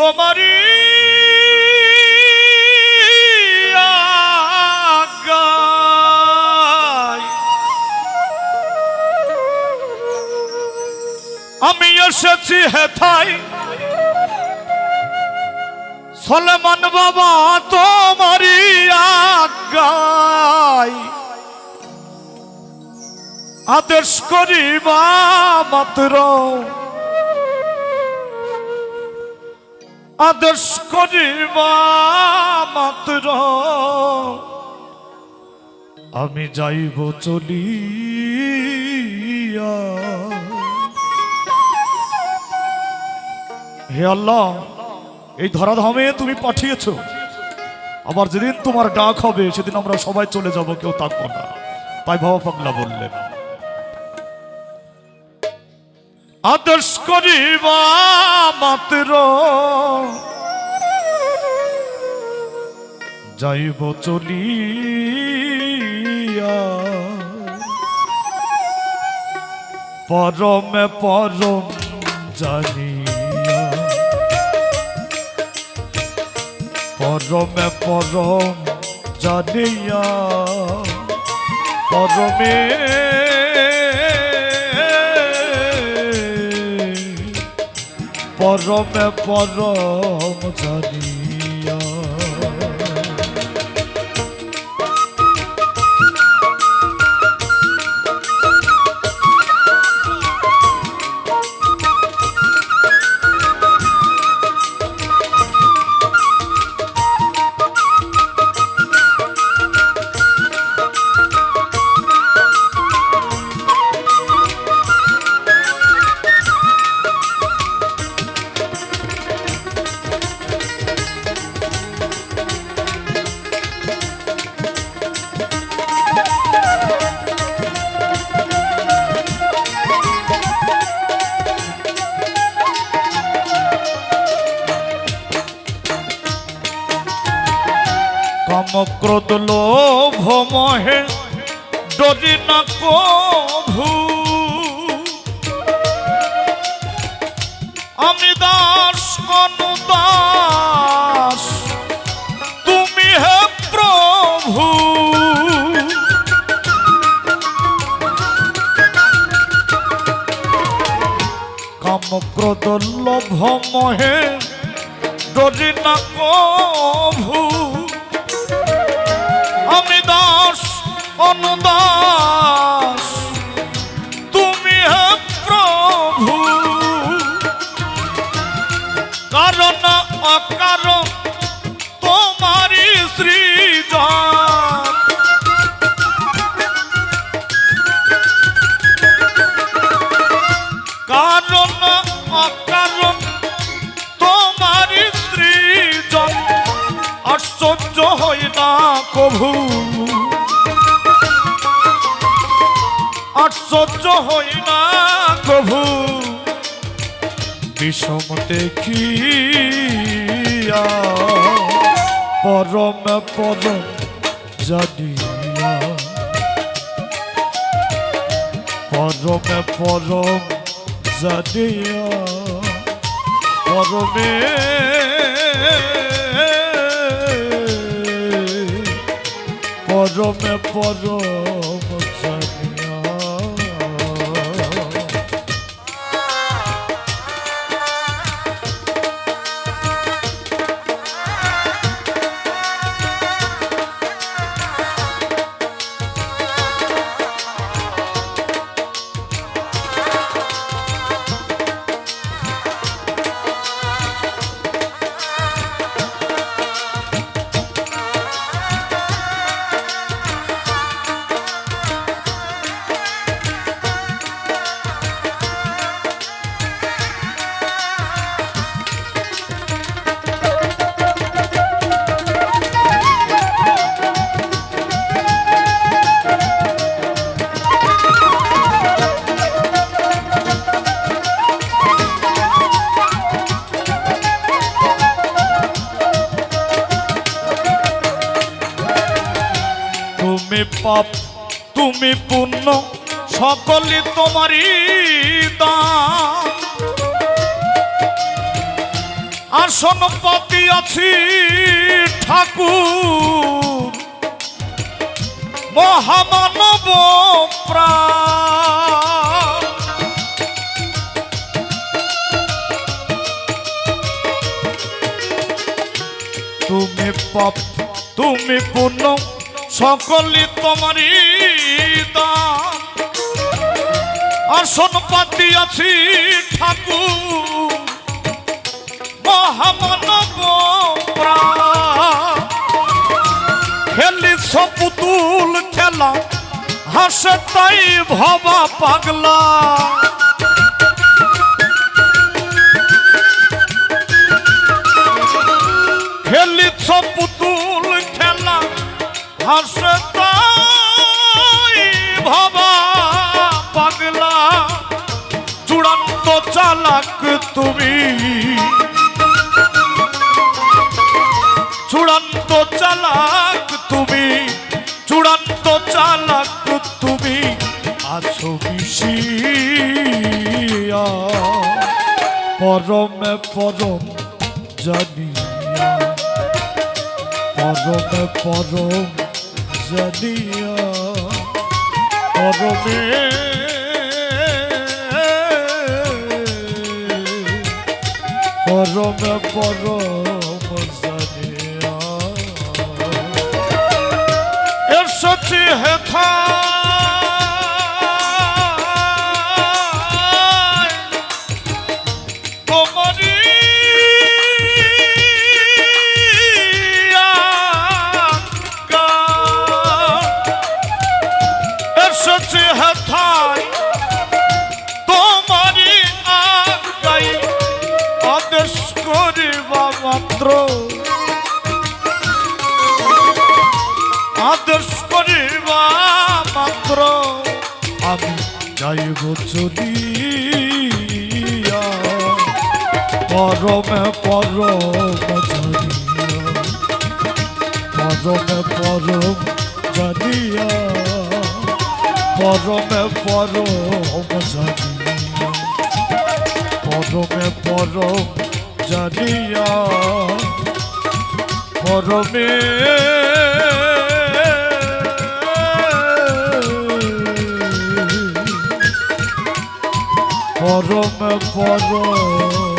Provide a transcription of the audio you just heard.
তোমারই আমি এসেছি হেথাই। সলমান বাবা তোমারই আজ্ঞায়। আদেশ করিবা মাত্র। আদেশ করিবা মাত্র। আমি যাইব চলিয়া। হে আল্লাহ, এই ধরাধামে তুমি পাঠিয়েছ। আবার যেদিন তোমার ডাক হবে, সেদিন আমরা সবাই চলে যাব, কেউ থাকব না। তাই বাবা পাগলা বললেন। আদর্শ করিবা মাত্র। যাইব চলিয়া। পরমে পরম জানিয়া। পরমে পরম জানিয়া। পরমে পরমে পরম জানিয়া কামক্রোধ লোভ মহে ডরি না কভু। আমি দাস অনুদাস তুমি হে প্রভু। কামক্রোধ লোভ মহে ডরি না কভু। আমি দাস আশ্চর্য হই না কভু আশ্চর্য হই না কভু বিষম দেখিয়া পরম পরম জানিয়া। পরম পরম জানিয়া পরমে পরমে পরম। পাপ। তুমি পুণ্য সকলে তোমারই দান। আসন পাতি আছি ঠাকুর। মহামানব প্রাণ। তুমি পাপ, তুমি পুণ্য, সকলই তোমারই দান। আসন পাতি আছি ঠাকুর, মহামানব খেলি সপুতুল খেলা, হাসে তাই ভবা পাগলা। খেলি সপুতুল চূড়ান্ত চালাক তুমি, চূড়ান্ত চালাক তুমি, আছো মিশিয়া পরমে, পরম জানিয়া, পরমে, পরম জানিয়া পরমে পরমে পরম জানিয়া। এসেছি হেথা তোমারি এসেছি হেথায় মাত্র আদর্শ করিবা মাত্র। আমি যাইব চলিয়া। পরমে পরম জানিয়া। পরমে পরম জানিয়া। পরমে পরম জানিয়া পরমে পরম পরম